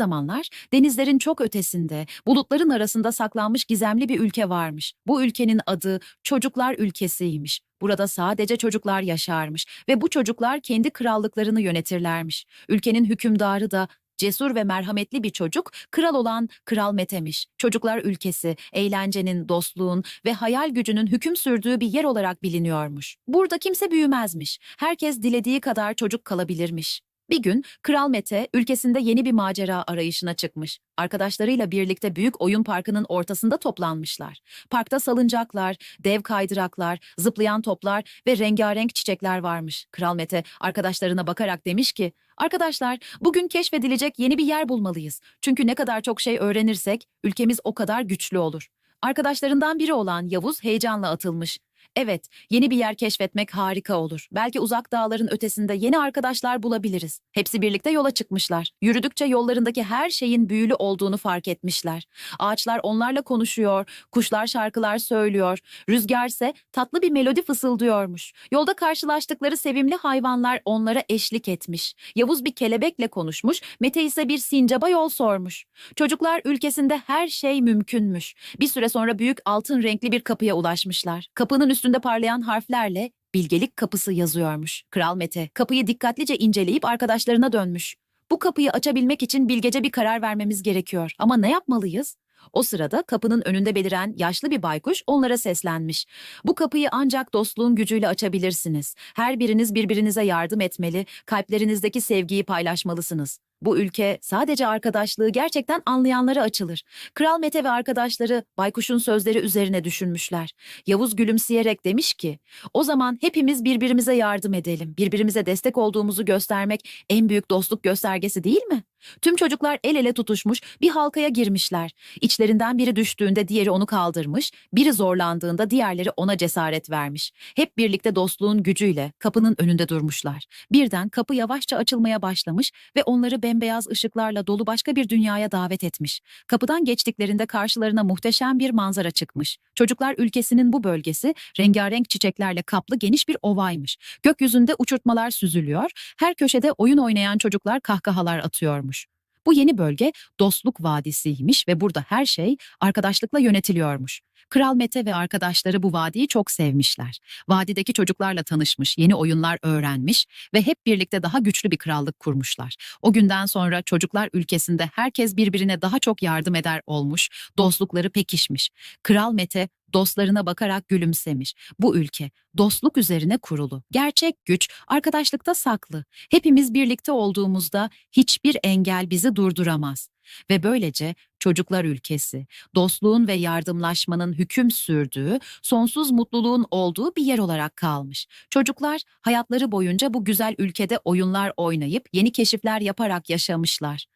zamanlar denizlerin çok ötesinde, bulutların arasında saklanmış gizemli bir ülke varmış. Bu ülkenin adı Çocuklar Ülkesiymiş. Burada sadece çocuklar yaşarmış ve bu çocuklar kendi krallıklarını yönetirlermiş. Ülkenin hükümdarı da cesur ve merhametli bir çocuk, kral olan Kral Mete'miş. Çocuklar ülkesi, eğlencenin, dostluğun ve hayal gücünün hüküm sürdüğü bir yer olarak biliniyormuş. Burada kimse büyümezmiş. Herkes dilediği kadar çocuk kalabilirmiş. Bir gün Kral Mete ülkesinde yeni bir macera arayışına çıkmış. Arkadaşlarıyla birlikte büyük oyun parkının ortasında toplanmışlar. Parkta salıncaklar, dev kaydıraklar, zıplayan toplar ve rengarenk çiçekler varmış. Kral Mete arkadaşlarına bakarak demiş ki, Arkadaşlar, bugün keşfedilecek yeni bir yer bulmalıyız. Çünkü ne kadar çok şey öğrenirsek ülkemiz o kadar güçlü olur. Arkadaşlarından biri olan Yavuz heyecanla atılmış. Evet, yeni bir yer keşfetmek harika olur. Belki uzak dağların ötesinde yeni arkadaşlar bulabiliriz. Hepsi birlikte yola çıkmışlar. Yürüdükçe yollarındaki her şeyin büyülü olduğunu fark etmişler. Ağaçlar onlarla konuşuyor, kuşlar şarkılar söylüyor, rüzgarse tatlı bir melodi fısıldıyormuş. Yolda karşılaştıkları sevimli hayvanlar onlara eşlik etmiş. Yavuz bir kelebekle konuşmuş, Mete ise bir sincaba yol sormuş. Çocuklar ülkesinde her şey mümkünmüş. Bir süre sonra büyük altın renkli bir kapıya ulaşmışlar. Kapının üstünde parlayan harflerle bilgelik kapısı yazıyormuş. Kral Mete kapıyı dikkatlice inceleyip arkadaşlarına dönmüş. Bu kapıyı açabilmek için bilgece bir karar vermemiz gerekiyor. Ama ne yapmalıyız? O sırada kapının önünde beliren yaşlı bir baykuş onlara seslenmiş. Bu kapıyı ancak dostluğun gücüyle açabilirsiniz. Her biriniz birbirinize yardım etmeli, kalplerinizdeki sevgiyi paylaşmalısınız. Bu ülke sadece arkadaşlığı gerçekten anlayanlara açılır. Kral Mete ve arkadaşları baykuşun sözleri üzerine düşünmüşler. Yavuz gülümseyerek demiş ki, o zaman hepimiz birbirimize yardım edelim. Birbirimize destek olduğumuzu göstermek en büyük dostluk göstergesi değil mi? Tüm çocuklar el ele tutuşmuş bir halkaya girmişler. İçlerinden biri düştüğünde diğeri onu kaldırmış, biri zorlandığında diğerleri ona cesaret vermiş. Hep birlikte dostluğun gücüyle kapının önünde durmuşlar. Birden kapı yavaşça açılmaya başlamış ve onları bembeyaz ışıklarla dolu başka bir dünyaya davet etmiş. Kapıdan geçtiklerinde karşılarına muhteşem bir manzara çıkmış. Çocuklar ülkesinin bu bölgesi rengarenk çiçeklerle kaplı geniş bir ovaymış. Gökyüzünde uçurtmalar süzülüyor, her köşede oyun oynayan çocuklar kahkahalar atıyormuş. Bu yeni bölge Dostluk Vadisi'ymiş ve burada her şey arkadaşlıkla yönetiliyormuş. Kral Mete ve arkadaşları bu vadiyi çok sevmişler. Vadideki çocuklarla tanışmış, yeni oyunlar öğrenmiş ve hep birlikte daha güçlü bir krallık kurmuşlar. O günden sonra çocuklar ülkesinde herkes birbirine daha çok yardım eder olmuş, dostlukları pekişmiş. Kral Mete dostlarına bakarak gülümsemiş. Bu ülke dostluk üzerine kurulu. Gerçek güç arkadaşlıkta saklı. Hepimiz birlikte olduğumuzda hiçbir engel bizi durduramaz. Ve böylece çocuklar ülkesi, dostluğun ve yardımlaşmanın hüküm sürdüğü, sonsuz mutluluğun olduğu bir yer olarak kalmış. Çocuklar hayatları boyunca bu güzel ülkede oyunlar oynayıp yeni keşifler yaparak yaşamışlar.